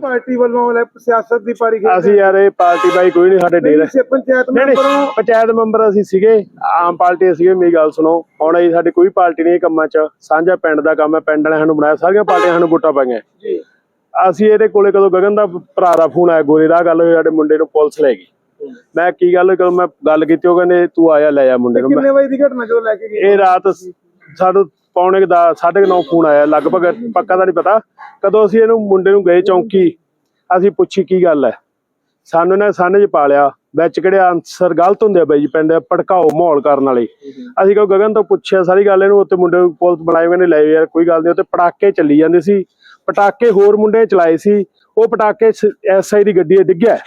Party ਵੱਲੋਂ ਲੈ ਸਿਆਸਤ ਦੀ ਪਾਰੀ ਖੇਡ ਅਸੀਂ ਯਾਰ ਇਹ ਪਾਰਟੀ ਬਾਈ ਕੋਈ ਨਹੀਂ ਸਾਡੇ ਡੇਰਾ ਪੰਚਾਇਤ ਮੈਂਬਰੋਂ ਪੰਚਾਇਤ ਮੈਂਬਰ ਅਸੀਂ ਸੀਗੇ ਆਮ ਪਾਰਟੀ ਸੀਗੇ ਮੇਰੀ ਗੱਲ ਸੁਣੋ। ਹੁਣ ਅਸੀਂ ਸਾਡੀ ਕੋਈ ਪਾਰਟੀ ਨਹੀਂ ਇਹ ਕੰਮਾਂ 'ਚ। ਸਾਂਝਾ ਪਿੰਡ ਦਾ ਕੰਮ ਹੈ ਪਿੰਡ ਵਾਲਿਆਂ ਸਾਨੂੰ ਬਣਾਇਆ ਸਾਰੀਆਂ ਪਾਰਟੀਆਂ ਸਾਨੂੰ ਵੋਟਾਂ ਪਾਈਆਂ। ਜੀ। ਅਸੀਂ ਇਹਦੇ ਕੋਲੇ ਕਦੋਂ ਗਗਨ ਦਾ ਭਰਾ ਦਾ ਫੋਨ ਆਇਆ ਗੋਰੇ ਦਾ ਗੱਲ ਹੋਈ ਸਾਡੇ ਮੁੰਡੇ ਨੂੰ ਪੁਲਿਸ ਲੈ ਗਈ। ਮੈਂ ਕੀ ਗੱਲ ਕਦੋਂ ਮੈਂ ਗੱਲ ਕੀਤੀ ਉਹ ਕਹਿੰਦੇ ਤੂੰ ਆਇਆ ਲੈ ਜਾ ਮੁੰਡੇ ਨੂੰ। ਕਿੰਨੇ ਵਜੇ ਦੀ ਘਟਨਾ ਜਦੋਂ ਲੈ ਕੇ ਗਏ? ਇਹ ਰਾਤ ਸਾਨੂੰ ਪੌਣੇ ਕੁ ਦਾ 9:30 ਫੋਨ ਆਇਆ, ਲਗਭਗ ਪੱਕਾ ਤਾਂ ਨਹੀਂ ਪਤਾ। ਕਦੋਂ ਅਸੀਂ ਇਹਨੂੰ ਮੁੰਡੇ ਨੂੰ ਗਏ ਚੌਂਕੀ, ਅਸੀਂ ਪੁੱਛੀ ਕੀ ਗੱਲ ਹੈ ਸਾਨੂੰ ਨੇ ਸਾਨੇ 'ਚ ਪਾ ਲਿਆ, ਵਿੱਚ ਕਿਹੜੇ ਆਨਸਰ ਗਲਤ ਹੁੰਦੇ ਆ ਬਾਈ ਜੀ, ਪਿੰਡ ਭੜਕਾਓ ਮਾਹੌਲ ਕਰਨ ਵਾਲੇ। ਅਸੀਂ ਕਹੋ ਗਗਨ ਤੋਂ ਪੁੱਛਿਆ, ਸਾਰੀ ਗੱਲ ਇਹਨੂੰ ਉੱਤੇ ਮੁੰਡੇ ਪੁਲਿਸ ਬਣਾਏ ਕਹਿੰਦੇ ਲੈ ਯਾਰ ਕੋਈ ਗੱਲ ਨਹੀਂ ਉੱਤੇ ਪਟਾਕੇ ਚੱਲੀ ਜਾਂਦੇ ਸੀ। ਪਟਾਕੇ ਹੋਰ ਮੁੰਡੇ ਚਲਾਏ ਸੀ, ਉਹ ਪਟਾਕੇ ਐਸਆਈ ਦੀ ਗੱਡੀ 'ਚ ਡਿੱਗਿਆ।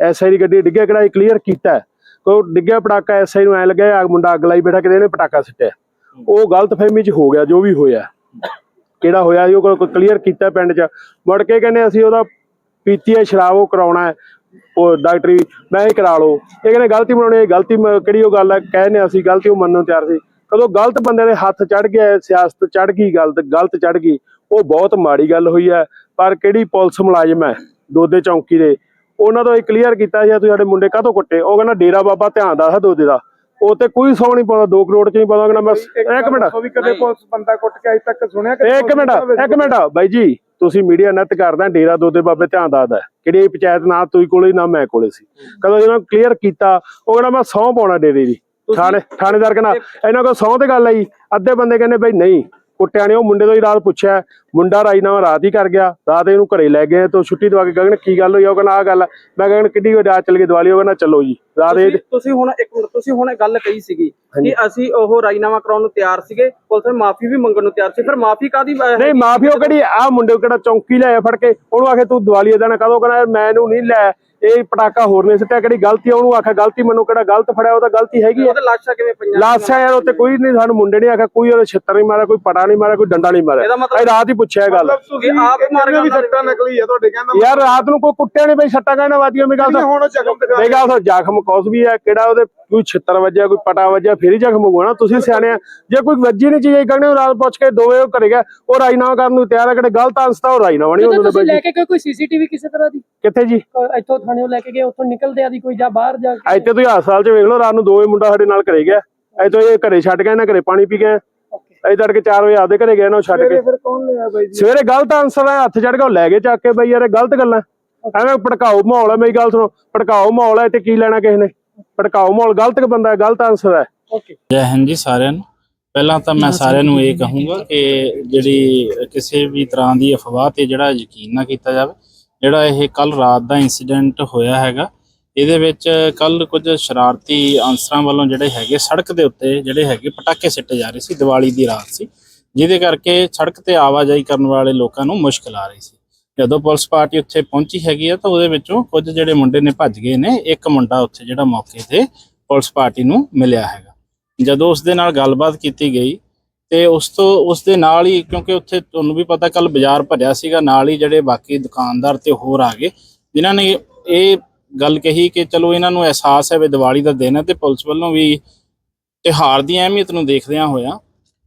ਐਸਆਈ ਦੀ ਗੱਡੀ ਡਿੱਗਿਆ, ਕਿਹੜਾ ਇਹ ਕਲੀਅਰ ਕੀਤਾ। ਹੈ। ਕੋਈ ਡਿੱਗਿਆ ਪਟਾਕਾ ਐਸਆਈ ਨੂੰ ਐ ਲੱਗਿਆ ਆ ਮੁੰਡਾ ਅੱਗ ਲਾਈ ਬੈਠਾ, ਕਿਤੇ ਇਹਨੇ ਪਟਾਕਾ ਸਿੱਟਿਆ। ਉਹ ਗਲਤ ਫਹਿਮੀ 'ਚ ਹੋ ਗਿਆ, ਜੋ ਵੀ ਹੋਇਆ। ਕਿਹੜਾ ਹੋਇਆ ਜੀ ਉਹ ਕਲੀਅਰ ਕੀਤਾ ਪਿੰਡ 'ਚ। ਮੁੜ ਕੇ ਕਹਿੰਦੇ ਅਸੀਂ ਉਹਦਾ ਪੀਤੀ ਹੈ, ਸ਼ਰਾਬ ਉਹ ਕਰਾਉਣਾ ਹੈ। ਉਹ ਡਾਕਟਰੀ ਮੈਂ ਇਹ ਕਰਾ ਲਓ। ਇਹ ਕਹਿੰਦੇ ਗਲਤੀ ਬਣਾਉਣੀ ਗਲਤੀ ਕਿਹੜੀ ਉਹ ਗੱਲ ਹੈ? ਕਹਿੰਦੇ ਅਸੀਂ, ਗਲਤੀ ਉਹ ਮੰਨਣ ਨੂੰ ਤਿਆਰ ਸੀ। ਕਦੋਂ ਗਲਤ ਬੰਦੇ ਦੇ ਹੱਥ ਚੜ ਗਿਆ, ਸਿਆਸਤ ਚੜ ਗਈ, ਗਲਤ ਗਲਤ ਚੜ ਗਈ। ਉਹ ਬਹੁਤ ਮਾੜੀ ਗੱਲ ਹੋਈ ਹੈ, ਪਰ ਕਿਹੜੀ ਪੁਲਿਸ ਮੁਲਾਜ਼ਮ ਹੈ, ਦੋਦੇ ਚੌਂਕੀ ਦੇ। ਉਹਨਾਂ ਤੋਂ ਇਹ ਕਲੀਅਰ ਕੀਤਾ ਸੀ ਤੁਸੀਂ ਸਾਡੇ ਮੁੰਡੇ ਕਾਹਤੋਂ ਕੁੱਟੇ? ਉਹ ਕਹਿੰਦਾ, ਡੇਰਾ ਬਾਬਾ, ਧਿਆਨ ਦਾ ਹੈ ਦੋਦੇ ਦਾ। ਉਹ ਤੇ ਕੋਈ ਸੌ ਨਹੀਂ ਪਾਉਂਦਾ 2 ਕਰੋੜ ਚ ਨਹੀਂ ਪਾਉਂਦਾ ਕਹਿੰਦਾ ਬਸ ਇੱਕ ਮਿੰਟ। ਉਹ ਵੀ ਕਦੇ ਪੁਲਿਸ ਬੰਦਾ ਕੁੱਟ ਕੇ ਅਜੇ ਤੱਕ ਸੁਣਿਆ ਕਦੇ ਇੱਕ ਮਿੰਟ ਇੱਕ ਮਿੰਟ ਬਾਈ ਜੀ ਤੁਸੀਂ ਮੀਡੀਆ ਨੈਟ ਕਰਦਾ ਡੇਰਾ ਦੋਦੇ ਬਾਬੇ ਧਿਆਨ ਦਾਦਾ ਕਿਹੜੀ ਪੰਚਾਇਤ ਨਾ ਤੁਸੀਂ ਕੋਲੇ ਨਾ ਮੈਂ ਕੋਲੇ ਸੀ। ਕਦੋਂ ਇਹਨਾਂ ਨੂੰ ਕਲੀਅਰ ਕੀਤਾ ਉਹ ਕਹਿੰਦਾ ਮੈਂ ਸਹੁੰ ਪਾਉਣਾ ਡੇਰੇ ਦੀ। ਥਾਣੇ ਥਾਣੇਦਾਰ ਕਹਿੰਦਾ ਇਹਨਾਂ ਕੋਲ ਸਹੁੰ ਤੇ ਗੱਲ ਆਈ। ਅੱਧੇ ਬੰਦੇ ਕਹਿੰਦੇ ਬਈ ਨਹੀਂ ਕੁੱਟਿਆ ਨੇ ਉਹ ਮੁੰਡੇ ਤੋਂ ਹੀ ਰਾਤ ਪੁੱਛਿਆ ਮੁੰਡਾ ਰਾਜਨਾਮਾ ਰਾਤ ਹੀ ਕਰ ਗਿਆ ਰਾਤ ਇਹਨੂੰ ਘਰੇ ਲੈ ਗਏ ਤੋਂ ਛੁੱਟੀ ਦਵਾ ਕੇ ਗਗਨ ਕੀ ਗੱਲ ਹੋਈ? ਉਹ ਕਹਿੰਦਾ ਆ ਗੱਲ। ਮੈਂ ਗਗਨ ਕਿੱਡੀ ਵੱਡੀ ਰਾਤ ਚੱਲ ਗਈ ਦੀਵਾਲੀ? ਉਹ ਕਹਿੰਦਾ ਚਲੋ ਜੀ ਰਾਤ ਇਹ ਤੁਸੀਂ- ਹੁਣ ਇੱਕ ਮਿੰਟ ਤੁਸੀਂ ਹੁਣ ਇਹ ਗੱਲ ਕਹੀ ਸੀਗੀ ਕਿ ਅਸੀਂ ਉਹ ਰਾਜੀਨਾਮਾ ਕਰਾਉਣ ਨੂੰ ਤਿਆਰ ਸੀਗੇ ਪੁਲਿਸ ਨੇ ਮਾਫੀ ਵੀ ਮੰਗਣ ਨੂੰ ਤਿਆਰ ਸੀ ਫਿਰ ਮਾਫੀ ਕਾਦੀ ਨਹੀਂ ਮਾਫੀ ਉਹ ਕਿਹੜੀ ਆ? ਮੁੰਡੇ ਨੂੰ ਕਿਹੜਾ ਚੌਂਕੀ ਲਿਆਇਆ ਫੜ ਕੇ? ਉਹਨੂੰ ਆਖੇ ਤੂੰ ਦੀਵਾਲੀ ਦੇਣਾ ਕਦੋਂ ਕਹਿੰਦਾ ਮੈਂ ਇਹਨੂੰ ਨਹੀਂ ਲੈ ਇਹ ਪਟਾਕਾ ਹੋਰ ਨਹੀਂ ਸਿੱਟਿਆ ਕਿਹੜੀ ਗਲਤੀ ਆ ਉਹਨੂੰ ਆਖਿਆ ਗਲਤੀ ਮੈਨੂੰ ਕਿਹੜਾ ਗਲਤ ਫੜਿਆ ਉਹ ਤਾਂ ਗਲਤੀ ਹੈਗੀ ਆ। ਉਹਦੇ ਲਾਸ਼ਾਂ ਕਿਵੇਂ ਪਈਆਂ ਲਾਸ਼ਾਂ ਯਾਰ ਉੱਤੇ ਕੋਈ ਨਹੀਂ ਸਾਨੂੰ ਮੁੰਡੇ ਨੇ ਆਖਿਆ ਕੋਈ ਉਹਦੇ ਛਿੱਤਰ ਨਹੀਂ ਮਾਰਿਆ ਕੋਈ ਪਟਾ ਨਹੀਂ ਮਾਰਿਆ ਕੋਈ ਡੰਡਾ ਨਹੀਂ ਮਾਰਿਆ। ਇਹਦਾ ਮਤਲਬ- ਇਹ ਰਾਤ ਹੀ ਪੁੱਛਿਆ ਗੱਲ। ਤੁਸੀਂ ਆਪ ਵੀ ਸੱਟਾਂ ਨਕਲੀ ਆ ਤੁਹਾਡੇ ਕਹਿੰਦਾ ਯਾਰ ਰਾਤ ਨੂੰ ਕੋਈ ਕੁੱਟਿਆ ਨਹੀਂ ਬਈ ਸੱਟਾ ਕਹਿਣਾ ਵਾਦੀਆਂ ਮੇਰੀ ਗੱਲ ਹੁਣ ਜ਼ਖਮ ਦਿਖਾ ਮੇਰੀ ਗੱਲ ਸੁਣ ਜ਼ਖਮ ਕੌਸ ਵੀ ਹੈ ਕਿਹੜਾ ਉਹਦੇ ਕੋਈ ਛਿੱਤਰ ਵੱਜਿਆ ਕੋਈ ਪਟਾ ਵੱਜਿਆ ਫਿਰ ਹੀ ਜ਼ਖਮ ਹੋਊਗਾ ਨਾ। ਤੁਸੀਂ ਸਿਆਣੇ ਆ ਜੇ ਕੋਈ ਵੱਜੀ ਨਹੀਂ ਚੀਜ਼ ਕਹਿੰਦੇ ਰਾਤ ਪੁੱਛ ਕੇ ਦੋਵੇਂ ਉਹ ਘਰੇ ਗਿਆ ਉਹ ਰਾਜਨਾਮਾ ਕਰਨ ਨੂੰ ਤਿਆਰ ਹੈ ਕਿਹੜੇ ਗਲਤ ਅੰਸਤਾ ਉਹ ਰਾਜਨਾਮਾ ਨਹੀਂ ਬਾਈ। ਲੈ। ਕੇ ਕੋਈ ਸੀਸੀਟੀਵੀ ਕਿਸੇ ਤਰ੍ਹਾਂ ਦੀ? ਕਿੱਥੇ ਜੀ? ਇੱਥੋਂ ਥਾਣੇੋਂ ਲੈ ਕੇ ਗਏ ਉੱਥੋਂ ਨਿਕਲਦੇ ਆ ਦੀ ਕੋਈ ਜਾਂ ਬਾਹਰ ਜਾ ਕੇ ਇੱਥੇ ਤੁਸੀਂ ਹਸਪਤਾਲ 'ਚ ਵੇਖ ਲਓ ਰਾਤ ਨੂੰ ਦੋਵੇਂ ਮੁੰਡਾ ਸਾਡੇ ਨਾਲ ਘਰੇ ਗਿਆ। ਇੱਥੋਂ ਇਹ ਘਰੇ ਛੱਡ ਗਏ ਨਾ ਘਰੇ ਪਾਣੀ ਪੀ ਗਏ ਅਸੀਂ ਤੜਕੇ 4 ਵਜੇ ਆਪਦੇ ਘਰੇ ਗਏ ਨਾ ਉਹ ਛੱਡ ਕੇ। ਫਿਰ ਕੌਣ ਲਿਆ ਬਾਈ ਜੀ? ਸਵੇਰੇ ਗਲਤ ਆਨਸਰ ਹੈ ਹੱਥ ਚੜ ਕੇ ਉਹ ਲੈ ਗਏ ਚੱਕ ਕੇ ਬਈ ਯਾਰ ਇਹ ਗਲਤ ਗੱਲਾਂ। ਐਵੇਂ ਭੜਕਾਊ ਮਾਹੌਲ ਹੈ ਮੇਰੀ ਗੱਲ ਸੁਣੋ ਭੜਕਾਊ ਮਾਹੌਲ ਹੈ ਤੇ ਕੀ ਲੈਣਾ ਕਿਸੇ ਨੇ? ਭੜਕਾਊ ਮਾਹੌਲ ਗਲਤ ਬੰਦਾ ਹੈ ਗਲਤ ਆਨਸਰ ਹੈ ਓਕੇ ਜੈ ਹਿੰਦ ਜੀ ਸਾਰਿਆਂ ਨੂੰ। ਪਹਿਲਾਂ ਤਾਂ ਮੈਂ ਸਾਰਿਆਂ ਨੂੰ ਇਹ ਕਹੂੰਗਾ ਕਿ ਜਿਹੜੀ ਕਿਸੇ ਵੀ ਤਰ੍ਹਾਂ ਦੀ ਅਫਵਾਹ ਤੇ ਜਿਹੜਾ ਯਕੀਨ ਨਾ ਕੀਤਾ ਜਾਵੇ ਜਿਹੜਾ ਇਹ ਕੱਲ ਰਾਤ ਦਾ ਇਨਸੀਡੈਂਟ ਹੋਇਆ ਹੈਗਾ, ਇਹਦੇ ਵਿੱਚ ਕੱਲ ਕੁਝ ਸ਼ਰਾਰਤੀ ਅਨਸਰਾਂ ਵੱਲੋਂ ਜਿਹੜੇ ਹੈਗੇ ਸੜਕ ਦੇ ਉੱਤੇ ਜਿਹੜੇ ਹੈਗੇ ਪਟਾਕੇ ਸਿੱਟੇ ਜਾ ਰਹੇ ਸੀ, ਦੀਵਾਲੀ ਦੀ ਰਾਤ ਸੀ, ਜਿਹਦੇ ਕਰਕੇ ਸੜਕ ਤੇ ਆਵਾਜਾਈ ਕਰਨ ਵਾਲੇ ਲੋਕਾਂ ਨੂੰ ਮੁਸ਼ਕਲ ਆ ਰਹੀ ਸੀ। ਜਦੋਂ ਪੁਲਿਸ ਪਾਰਟੀ ਉੱਥੇ ਪਹੁੰਚੀ ਹੈਗੀ ਆ ਤਾਂ ਉਹਦੇ ਵਿੱਚੋਂ ਕੁਝ ਜਿਹੜੇ ਮੁੰਡੇ ਨੇ ਭੱਜ ਗਏ ਨੇ, ਇੱਕ ਮੁੰਡਾ ਉੱਥੇ ਜਿਹੜਾ ਮੌਕੇ ਤੇ ਪੁਲਿਸ ਪਾਰਟੀ ਨੂੰ ਮਿਲਿਆ ਹੈਗਾ। ਜਦੋਂ ਉਸ ਦੇ ਨਾਲ ਗੱਲਬਾਤ ਕੀਤੀ ਗਈ ਤੇ ਉਸ ਤੋਂ, ਉਸ ਦੇ ਨਾਲ ਹੀ, ਕਿਉਂਕਿ ਉੱਥੇ ਤੁਹਾਨੂੰ ਵੀ ਪਤਾ ਕੱਲ ਬਾਜ਼ਾਰ ਭਰਿਆ ਸੀਗਾ, ਨਾਲ ਹੀ ਜਿਹੜੇ ਬਾਕੀ ਦੁਕਾਨਦਾਰ ਤੇ ਹੋਰ ਆ ਗਏ, ਜਿਨ੍ਹਾਂ ਨੇ ਇਹ ਗੱਲ ਕਹੀ ਕਿ ਚਲੋ ਇਹਨਾਂ ਨੂੰ ਅਹਿਸਾਸ ਹੈ ਵੀ ਦੀਵਾਲੀ ਦਾ ਦਿਨ ਹੈ ਤੇ ਪੁਲਿਸ ਵੱਲੋਂ ਵੀ ਤਿਉਹਾਰ ਦੀ ਅਹਿਮੀਅਤ ਨੂੰ ਦੇਖਦਿਆਂ ਹੋਇਆ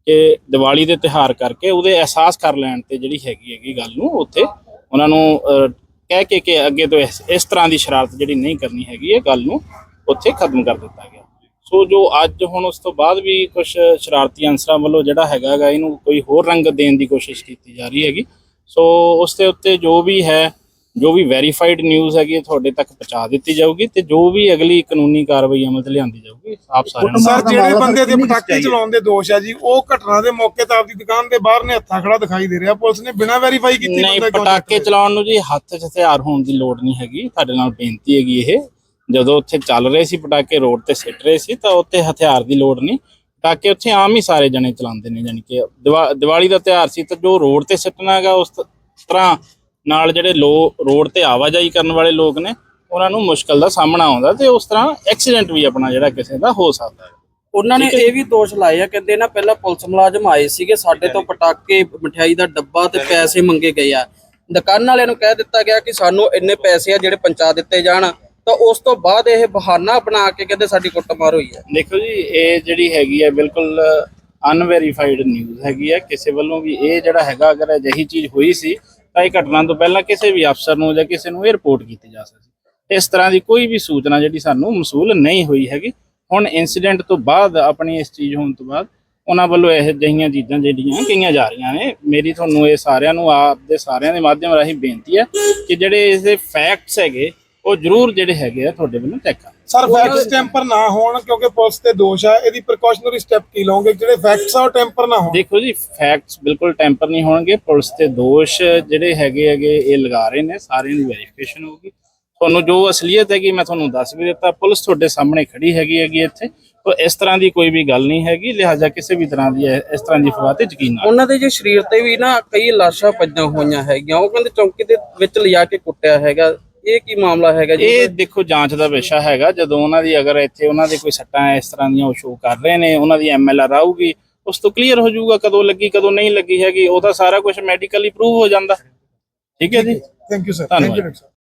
ਕਿ ਦੀਵਾਲੀ ਦੇ ਤਿਉਹਾਰ ਕਰਕੇ ਉਹਦੇ ਅਹਿਸਾਸ ਕਰ ਲੈਣ ਤੇ ਜਿਹੜੀ ਹੈਗੀ ਹੈਗੀ ਗੱਲ ਨੂੰ ਉੱਥੇ ਉਹਨਾਂ ਨੂੰ ਕਹਿ ਕੇ ਕਿ ਅੱਗੇ ਤੋਂ ਇਸ ਇਸ ਤਰ੍ਹਾਂ ਦੀ ਸ਼ਰਾਰਤ ਜਿਹੜੀ ਨਹੀਂ ਕਰਨੀ ਹੈਗੀ, ਇਹ ਗੱਲ ਨੂੰ ਉੱਥੇ ਖਤਮ ਕਰ ਦਿੱਤਾ ਗਿਆ। ਸੋ ਜੋ ਅੱਜ ਹੁਣ ਉਸ ਤੋਂ ਬਾਅਦ ਵੀ ਕੁਝ ਸ਼ਰਾਰਤੀ ਅਨਸਰਾਂ ਵੱਲੋਂ ਜਿਹੜਾ ਹੈਗਾ ਗਾ ਇਹਨੂੰ ਕੋਈ ਹੋਰ ਰੰਗ ਦੇਣ ਦੀ ਕੋਸ਼ਿਸ਼ ਕੀਤੀ ਜਾ ਰਹੀ ਹੈਗੀ। ਸੋ ਉਸ ਦੇ ਉੱਤੇ ਜੋ ਵੀ ਹੈ ਜੋ ਵੀ ਵੈਰੀਫਾਈਡ ਨਿਊਜ਼ ਹੈਗੀ ਇਹ ਤੁਹਾਡੇ ਤੱਕ ਪਹੁੰਚਾ ਦਿੱਤੀ ਜਾਊਗੀ ਤੇ ਜੋ ਵੀ ਅਗਲੀ ਕਾਨੂੰਨੀ ਕਾਰਵਾਈ ਅਮਲ ਤੇ ਲਿਆਂਦੀ ਜਾਊਗੀ ਆਪ ਸਾਰਿਆਂ ਨੂੰ ਸਰ ਜਿਹੜੇ ਬੰਦੇ ਦੇ ਪਟਾਕੇ ਚਲਾਉਣ ਦੇ ਦੋਸ਼ ਆ ਜੀ ਉਹ ਘਟਨਾ ਦੇ ਮੌਕੇ ਤੇ ਆਪਦੀ ਦੁਕਾਨ ਦੇ ਬਾਹਰ ਨੇ ਹੱਥਾਂ ਖੜਾ ਦਿਖਾਈ ਦੇ ਰਿਹਾ। ਪੁਲਿਸ ਨੇ ਬਿਨਾਂ ਵੈਰੀਫਾਈ ਕੀਤੇ ਨਹੀਂ ਪਟਾਕੇ ਚਲਾਉਣ ਨੂੰ ਜੀ ਹੱਥ 'ਚ ਹਥਿਆਰ ਹੋਣ ਦੀ ਲੋੜ ਨਹੀਂ ਹੈਗੀ ਤੁਹਾਡੇ ਨਾਲ ਬੇਨਤੀ ਹੈਗੀ ਇਹ। ਜਦੋਂ ਉੱਥੇ ਚੱਲ ਰਹੇ ਸੀ ਪਟਾਕੇ ਰੋਡ ਤੇ ਸਿੱਟ ਰਹੇ ਸੀ ਤਾਂ ਉੱਥੇ ਹਥਿਆਰ ਦੀ ਲੋੜ ਨਹੀਂ। ਪਟਾਕੇ ਉੱਥੇ ਆਮ ਹੀ ਸਾਰੇ ਜਣੇ ਚਲਾਉਂਦੇ ਨੇ ਯਾਨੀ ਕਿ ਦੀਵਾ- ਦੀਵਾਲੀ ਦਾ ਤਿਉਹਾਰ ਸੀ ਤਾਂ ਜੋ ਰੋਡ ਤੇ ਸਿੱਟਣਾ ਹੈਗਾ ਉਸ ਤਰ੍ਹਾਂ ਨਾਲ ਜਿਹੜੇ ਲੋ ਰੋਡ ਤੇ ਆਵਾਜਾਈ ਕਰਨ ਵਾਲੇ ਲੋਕ ਨੇ ਉਹਨਾਂ ਨੂੰ ਮੁਸ਼ਕਲ ਦਾ ਸਾਹਮਣਾ ਆਉਂਦਾ ਤੇ ਉਸ ਤਰ੍ਹਾਂ ਐਕਸੀਡੈਂਟ ਵੀ ਆਪਣਾ ਜਿਹੜਾ ਕਿਸੇ ਦਾ ਹੋ ਸਕਦਾ ਹੈ। ਉਹਨਾਂ ਨੇ ਇਹ ਵੀ ਦੋਸ਼ ਲਾਏ ਆ ਕਹਿੰਦੇ ਨਾ ਪਹਿਲਾਂ ਪੁਲਿਸ ਮੁਲਾਜ਼ਮ ਆਏ ਸੀਗੇ ਸਾਡੇ ਤੋਂ ਪਟਾਕੇ ਮਠਿਆਈ ਦਾ ਡੱਬਾ ਤੇ ਪੈਸੇ ਮੰਗੇ ਗਏ ਆ। ਦੁਕਾਨ ਵਾਲਿਆਂ ਨੂੰ ਕਹਿ ਦਿੱਤਾ ਗਿਆ ਕਿ ਸਾਨੂੰ ਇੰਨੇ ਪੈਸੇ ਆ ਜਿਹੜੇ ਪਹੁੰਚਾ ਦਿੱਤੇ ਜਾਣ। ਤਾਂ ਉਸ ਤੋਂ ਬਾਅਦ ਇਹ ਬਹਾਨਾ ਬਣਾ ਕੇ ਕਹਿੰਦੇ ਸਾਡੀ ਕੁੱਟਮਾਰ ਹੋਈ ਹੈ। ਦੇਖੋ ਜੀ, ਇਹ ਜਿਹੜੀ ਹੈਗੀ ਹੈ ਬਿਲਕੁਲ ਅਨਵੈਰੀਫਾਈਡ ਨਿਊਜ਼ ਹੈਗੀ ਹੈ। ਕਿਸੇ ਵੱਲੋਂ ਵੀ ਇਹ ਜਿਹੜਾ ਹੈਗਾ, ਅਗਰ ਅਜਿਹੀ ਚੀਜ਼ ਹੋਈ ਸੀ, ਤਾਂ ਇਹ ਘਟਨਾ ਤੋਂ ਪਹਿਲਾਂ ਕਿਸੇ ਵੀ ਅਫਸਰ ਨੂੰ ਜਾਂ ਕਿਸੇ ਨੂੰ ਇਹ ਰਿਪੋਰਟ ਕੀਤੀ ਜਾ ਸਕਦੀ ਇਸ ਤਰ੍ਹਾਂ ਦੀ ਕੋਈ ਵੀ ਸੂਚਨਾ ਜਿਹੜੀ ਸਾਨੂੰ ਮਸੂਲ ਨਹੀਂ ਹੋਈ ਹੈਗੀ। ਹੁਣ ਇਨਸੀਡੈਂਟ ਤੋਂ ਬਾਅਦ, ਆਪਣੀ ਇਸ ਚੀਜ਼ ਹੋਣ ਤੋਂ ਬਾਅਦ, ਉਹਨਾਂ ਵੱਲੋਂ ਇਹ ਜਿਹੀਆਂ ਚੀਜ਼ਾਂ ਜਿਹੜੀਆਂ ਕਹੀਆਂ ਜਾ ਰਹੀਆਂ ਨੇ। ਮੇਰੀ ਤੁਹਾਨੂੰ ਇਹ ਸਾਰਿਆਂ ਨੂੰ, ਆਪ ਦੇ ਸਾਰਿਆਂ ਦੇ ਮਾਧਿਅਮ ਰਾਹੀਂ ਬੇਨਤੀ ਹੈ ਕਿ ਜਿਹੜੇ ਇਸ ਦੇ ਫੈਕਟਸ ਹੈਗੇ ਉਹ ਜ਼ਰੂਰ ਜਿਹੜੇ ਹੈਗੇ ਆ ਤੁਹਾਡੇ ਵੱਲੋਂ ਚੈੱਕ ਕਰ। ਸਰ ਫੈਕਟਸ ਟੈਂਪਰ ਨਾ ਹੋਣ ਕਿਉਂਕਿ ਪੁਲਿਸ ਤੇ ਦੋਸ਼ ਆ ਇਹਦੀ ਪ੍ਰੀਕਾਸ਼ਨਰੀ ਸਟੈਪ ਕੀ ਲਓਗੇ? ਜਿਹੜੇ ਫੈਕਟਸ ਆ ਉਹ ਟੈਂਪਰ ਨਾ ਹੋਣ। ਦੇਖੋ ਜੀ ਫੈਕਟਸ ਬਿਲਕੁਲ ਟੈਂਪਰ ਨਹੀਂ ਹੋਣਗੇ। ਪੁਲਿਸ ਤੇ ਦੋਸ਼ ਜਿਹੜੇ ਹੈਗੇ ਹੈਗੇ ਇਹ ਲਗਾ ਰਹੇ ਨੇ। ਸਾਰਿਆਂ ਦੀ ਵੈਰੀਫਿਕੇਸ਼ਨ ਹੋਊਗੀ। ਤੁਹਾਨੂੰ ਜੋ ਅਸਲੀਅਤ ਹੈਗੀ ਮੈਂ ਤੁਹਾਨੂੰ ਦੱਸ ਵੀ ਦਿੱਤਾ। ਪੁਲਿਸ ਤੁਹਾਡੇ ਸਾਹਮਣੇ ਖੜੀ ਹੈਗੀ ਹੈਗੀ ਇੱਥੇ। ਤਾਂ ਇਸ ਤਰ੍ਹਾਂ ਦੀ ਕੋਈ ਵੀ ਗੱਲ ਨਹੀਂ ਹੈਗੀ। ਲਿਹਾਜ਼ਾ ਕਿਸੇ ਵੀ ਤਰ੍ਹਾਂ ਦੀ ਇਸ ਤਰ੍ਹਾਂ ਦੀ ਅਫਵਾਹ ਤੇ ਯਕੀਨ ਨਾ ਉਹਨਾਂ ਦੇ ਜੇ ਸਰੀਰ ਤੇ ਵੀ ਨਾ ਕਈ ਲਾਸ਼ਾਂ ਪਈਆਂ ਹੋਈਆਂ ਹੈਗੀਆਂ। ਉਹ ਕਹਿੰਦੇ ਚੌਂਕੀ ਦੇ ਵਿੱਚ ਲਿਜਾ ਕੇ ਕੁੱਟਿਆ ਹੈਗਾ। ਇਹ ਕੀ ਮਾਮਲਾ ਹੈਗਾ ਜੀ? ਇਹ ਦੇਖੋ ਜਾਂਚ ਦਾ ਵਿਸ਼ਾ ਹੈਗਾ। ਜਦੋਂ ਉਹਨਾਂ ਦੀ ਅਗਰ ਇੱਥੇ ਉਹਨਾਂ ਦੇ ਕੋਈ ਸੱਟਾਂ ਇਸ ਤਰ੍ਹਾਂ ਦੀਆਂ ਉਹ ਸ਼ੋਅ ਕਰ ਰਹੇ ਨੇ ਉਹਨਾਂ ਦੀ ਐਮਐਲਆਰ ਆਊਗੀ ਉਸ ਤੋਂ ਕਲੀਅਰ ਹੋ ਜਾਊਗਾ ਕਦੋਂ ਲੱਗੀ ਕਦੋਂ ਨਹੀਂ ਲੱਗੀ ਹੈਗੀ। ਉਹ ਤਾਂ ਸਾਰਾ ਕੁਝ ਮੈਡੀਕਲੀ ਪ੍ਰੂਵ ਹੋ ਜਾਂਦਾ। ਠੀਕ ਹੈ ਜੀ? ਥੈਂਕ ਯੂ ਸਰ ਧੰਨਵਾਦ। Thank you